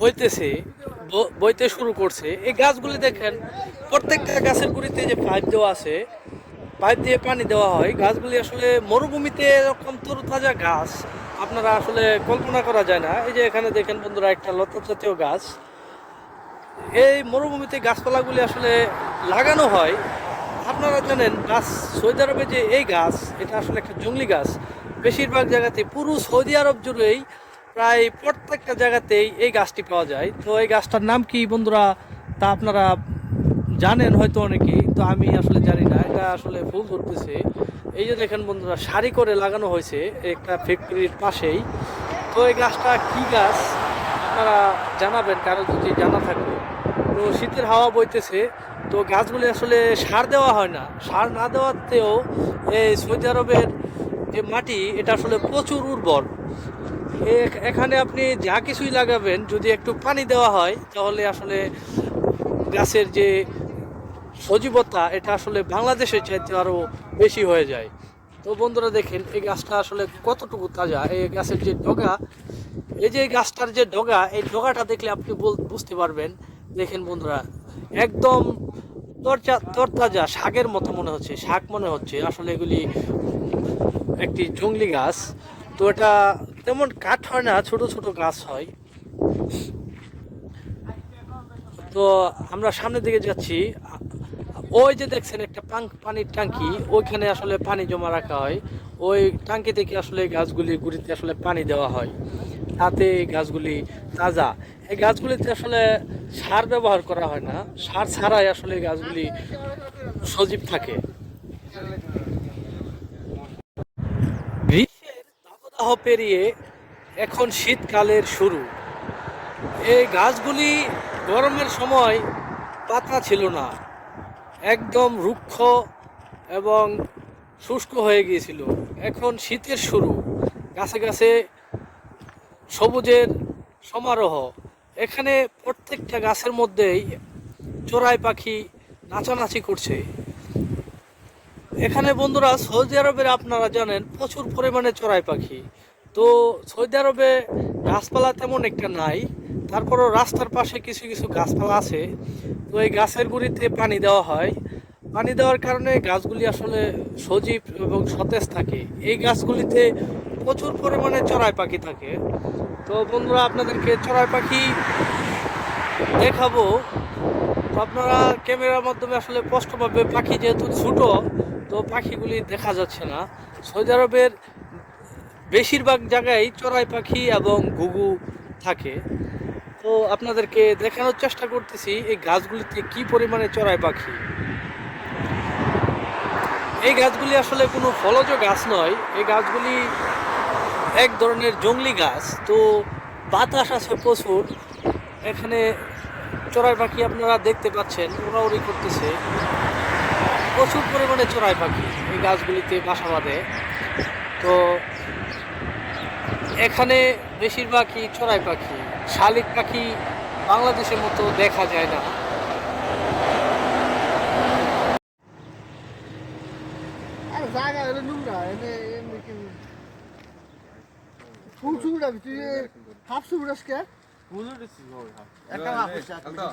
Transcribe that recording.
বইতেছে বইতে শুরু করছে। এই গাছগুলি দেখেন, প্রত্যেকটা গাছের গুড়িতে যে পাইপ দেওয়া আছে, পাইপ দিয়ে পানি দেওয়া হয়। গাছগুলি আসলে মরুভূমিতে এরকম তরুতাজা গাছ, আপনারা আসলে কল্পনা করা যায় না। এই যে এখানে দেখেন বন্ধুরা, একটা লতা জাতীয় গাছ। এই মরুভূমিতে গাছপালাগুলি আসলে লাগানো হয়। আপনারা জানেন, গাছ সৌদি আরবে যে এই গাছ, এটা আসলে একটা জঙ্গলি গাছ। বেশিরভাগ জায়গাতে পুরো সৌদি আরব জুড়েই প্রায় প্রত্যেকটা জায়গাতেই এই গাছটি পাওয়া যায়। তো এই গাছটার নাম কি বন্ধুরা তা আপনারা জানেন হয়তো অনেকেই, তো আমি আসলে জানি না। এটা আসলে ফুল ধরতেছে। এই যে দেখেন বন্ধুরা, সারি করে লাগানো হয়েছে একটা ফ্যাক্টরির পাশেই। তো এই গাছটা কি গাছ আপনারা জানাবেন, কারও যদি জানা থাকে। তো শীতের হাওয়া বইতেছে, তো গাছগুলি আসলে সার দেওয়া হয় না। সার না দেওয়াতেও এই সৌদি আরবের যে মাটি, এটা আসলে প্রচুর উর্বর। এখানে আপনি যা কিছুই লাগাবেন, যদি একটু পানি দেওয়া হয়, তাহলে আসলে গাছের যে সজীবতা, এটা আসলে বাংলাদেশের চাইতে আরও বেশি হয়ে যায়। তো বন্ধুরা দেখেন, এই গাছটা আসলে কতটুকু তাজা? এই গাছের যে ডগা এই যে গাছটার যে ডগা, এই ডগাটা দেখলে আপনি বুঝতে পারবেন। দেখেন বন্ধুরা, একদম তরচা, তরতাজা শাকের মতো মনে হচ্ছে, শাক মনে হচ্ছে। আসলে এগুলি একটি জঙ্গলি গাছ। তো এটা তেমন কাঠ হয় না, ছোট ছোট গাছ হয়। তো আমরা সামনের দিকে যাচ্ছি। ওই যে দেখছেন একটা পানির ট্যাঙ্কি, ওইখানে আসলে পানি জমা রাখা হয়। ওই ট্যাঙ্কি থেকে আসলে গাছগুলি গুড়িতে আসলে পানি দেওয়া হয়। তাতে গাছগুলি তাজা। এই গাছগুলিতে আসলে সার ব্যবহার করা হয় না। সার ছাড়াই আসলে গাছগুলি সজীব থাকে। পেরিয়ে এখন শীতকালের শুরু। এই গাছগুলি গরমের সময় পাতা ছিল না, একদম রুক্ষ এবং শুষ্ক হয়ে গিয়েছিল। এখন শীতের শুরু, গাছে গাছে সবুজের সমারোহ। এখানে প্রত্যেকটা গাছের মধ্যেই চোরাই পাখি নাচানাচি করছে। এখানে বন্ধুরা, সৌদি আরবের আপনারা জানেন, প্রচুর পরিমাণে চড়াই পাখি। তো সৌদি আরবে গাছপালা তেমন একটা নাই, তারপরও রাস্তার পাশে কিছু কিছু গাছপালা আছে। তো এই গাছের গুঁড়িতে পানি দেওয়া হয়। পানি দেওয়ার কারণে গাছগুলি আসলে সজীব এবং সতেজ থাকে। এই গাছগুলিতে প্রচুর পরিমাণে চড়াই পাখি থাকে। তো বন্ধুরা, আপনাদেরকে চড়াই পাখি দেখাবো। আপনারা ক্যামেরার মাধ্যমে আসলে স্পষ্টভাবে পাখি যেহেতু ছোট, তো পাখিগুলি দেখা যাচ্ছে না। সৌদি আরবের বেশিরভাগ জায়গায় চড়াই পাখি এবং ঘুঘু থাকে। তো আপনাদেরকে দেখানোর চেষ্টা করতেছি, এই গাছগুলিতে কি পরিমাণে চড়াই পাখি? এই গাছগুলি আসলে কোনো ফলজ গাছ নয়, এই গাছগুলি এক ধরনের জংলি গাছ। তো বাতাস আছে প্রচুর, এখানে চড়াই পাখি আপনারা দেখতে পাচ্ছেন উড়াউড়ি করতেছে। প্রচুর পরিমাণে চড়াই পাখি এই গাছগুলিতে বাসা বাঁধে। তো এখানে বেশিরভাগই চড়াই পাখি, শালিক পাখি বাংলাদেশের মতো দেখা যায় না। ফুল ছুড়াবি হাফ ist es so? একটা হাফ হইছে একটা